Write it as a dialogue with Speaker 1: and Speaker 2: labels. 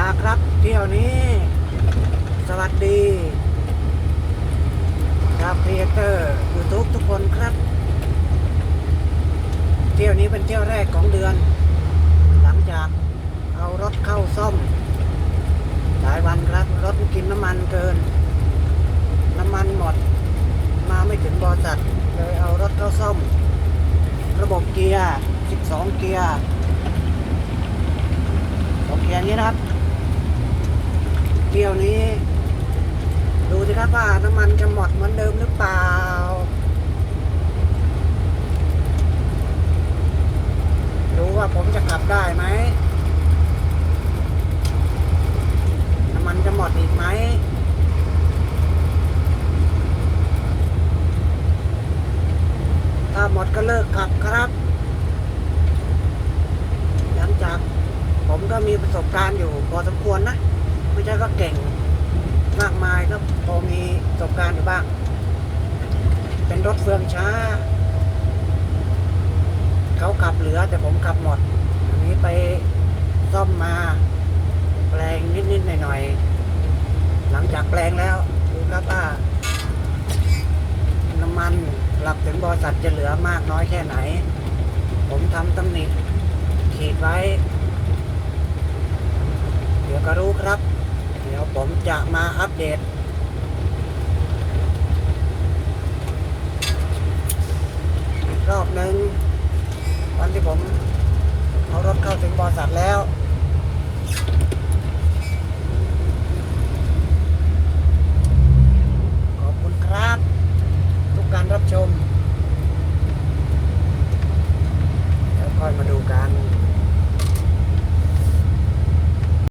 Speaker 1: มาครับ เที่ยวนี้ สวัสดีครับครีเอเตอร์ยูทูบทุกคนครับ เที่ยวนี้เป็นเที่ยวแรกของเดือน หลังจากเอารถเข้าซ่อม หลายวันครับ รถกินน้ำมันเกิน น้ำมันหมด มาไม่ถึงบริษัทเลยเอารถเข้าซ่อม ระบบเกียร์ 12 เกียร์สองเกียร์นี้นะครับ เที่ยวนี้ ดูสิครับว่าน้ำมันจะหมดเหมือนเดิมหรือเปล่า ดูว่าผมจะขับได้ไหมน้ำมันจะหมดอีกไหมถ้าหมดก็เลิกขับครับ หลังจากผมก็มีประสบการณ์อยู่พอสมควรนะ ไม่ใช่ก็เก่งมากมายก็พอมีประสบการณ์อยู่บ้าง เป็นรถเฟืองช้า เขาขับเหลือแต่ผมขับหมด อันนี้ไปซ่อมมาแปลงนิด ๆ หน่อย ๆ หลังจากแปลงแล้วดูครับว่าน้ำมันหลับถึงบริษัทจะเหลือมากน้อยแค่ไหน ผมทำตำหนิขีดไว้ เดี๋ยวก็รู้ครับ ผมจะมาอัปเดต รอบหนึ่งวันที่ผมเอารถเข้าถึงบริษัทแล้ว